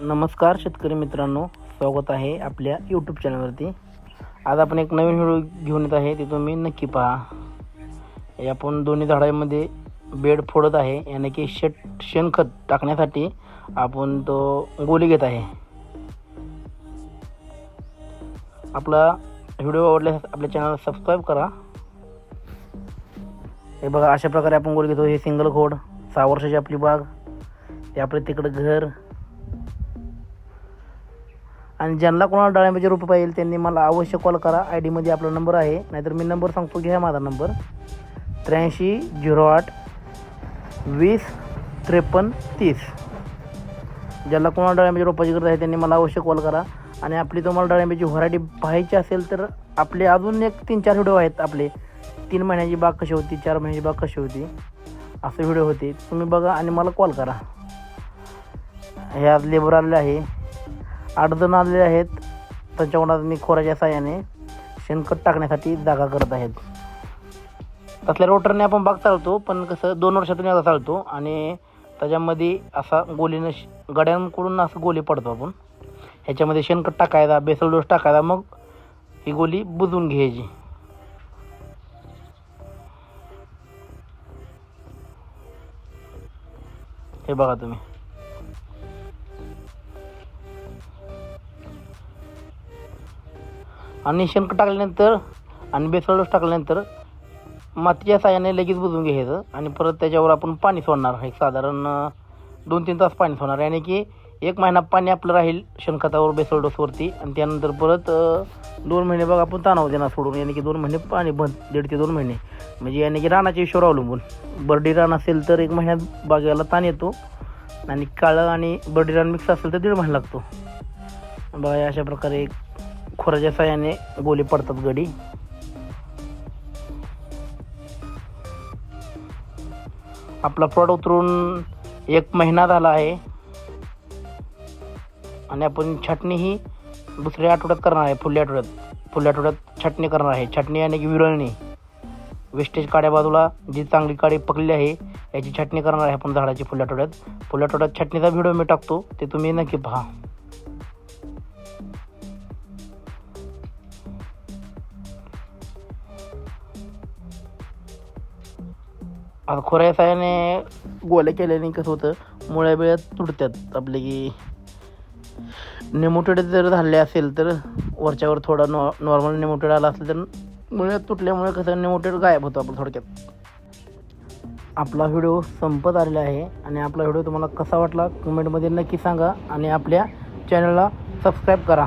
नमस्कार शेतकरी मित्रांनो. स्वागत आहे आपल्या यूट्यूब चॅनलवरती आज आपण एक नवीन व्हिडिओ घेऊन येत आहे. ते तुम्ही नक्की पहा. हे आपण दोन्ही झाडांमध्ये बेड फोडत आहे. याने की शेट शेणखत टाकण्यासाठी आपण तो गोली घेत आहे. आपला व्हिडिओ आवडल्यास आपल्या चॅनलला सबस्क्राईब करा. हे बघा अशा प्रकारे आपण गोळी घेतो. हे सिंगल खोड सहा वर्षाची आपली बाग. हे आपलं तिकडं घर. आणि ज्यांना कोणाला डाळिंबाचे रोपं पाहिजे त्यांनी मला अवश्य कॉल करा. आय डीमध्ये आपला नंबर आहे. नाहीतर मी नंबर सांगतो घ्या माझा नंबर. त्र्याऐंशी झिरो आठ वीस त्रेपन्न तीस. ज्याला कोणाला डाळिंबाच्या रोपाची गरज आहे त्यांनी मला अवश्य कॉल करा. आणि आपली तुम्हाला डाळिंबाची व्हरायटी पाहायची असेल तर आपले अजून एक तीन चार व्हिडिओ आहेत आपले. तीन महिन्याची बाग कशी होती चार महिन्याची बाग कशी होती असे व्हिडिओ होते. तुम्ही बघा आणि मला कॉल करा. हे आज लेबर आलेलं आहे. आठजण आलेले आहेत. त्यांच्याकडून मी खोराच्या साह्याने शेणखत टाकण्यासाठी जागा करत आहेत. तसल्या रोटरने आपण बाग चालवतो पण कसं दोन वर्षातून एकदा चालतो आणि त्याच्यामध्ये असा गोलीनं श- गड्यांकडून असं गोली पडतो आपण. ह्याच्यामध्ये शेणखत टाकायचा बेसल डोस टाकायचा मग ही गोली बुजवून घ्यायची. हे बघा तुम्ही. आणि शेणखत टाकल्यानंतर आणि बेसळ डोस टाकल्यानंतर मातीच्या साह्याने लगेच बुजवून घ्यायचं आणि परत त्याच्यावर आपण पाणी सोडणार. एक साधारण दोन तीन तास पाणी सोडणार. याने की एक महिना पाणी आपलं राहील शेणखतावर बेसळ डोसवरती आणि त्यानंतर परत दोन महिने बघ आपण तणाव देणार सोडून. याने की दोन महिने पाणी बंद दीड ते दोन महिने. म्हणजे याने की रानाच्या विषयावर अवलंबून. बर्डी रान असेल तर एक महिन्यात बागेला ताण येतो आणि काळं आणि बर्डी रान मिक्स असेल तर दीड महिना लागतो. बघा अशा प्रकारे खोराच्या साह्याने गोली पडतात गडी. आपला प्लॉट उतरून एक महिना झाला आहे. आणि आपण छाटणी ही दुसऱ्या आठवड्यात करणार आहे फुल्या आठवड्यात. फुल्या आठवड्यात छाटणी करणार आहे. छाटणी आणि की विरळणी. वेस्टेज काड्या बाजूला जी चांगली काडी पकडली आहे याची छाटणी करणार आहे आपण झाडाची फुल्या आठवड्यात. फुल्या आठवड्यात छाटणीचा व्हिडिओ मी टाकतो ते तुम्ही नक्की पहा. आता खोऱ्या साह्याने गोल्या केल्याने कसं होतं? मुळ्या बिळ्या तुटतात आपले की निमोटेड जर झाले असेल तर वरच्यावर थोडा नॉ नॉर्मल नेमोटेड आला असेल तर मुळ्या तुटल्यामुळे कसं निमोटेड गायब होतो आपण थोडक्यात. आपला व्हिडिओ संपत आलेला आहे आणि आपला व्हिडिओ तुम्हाला कसा वाटला? कमेंटमध्ये नक्की सांगा आणि आपल्या चॅनलला सबस्क्राईब करा.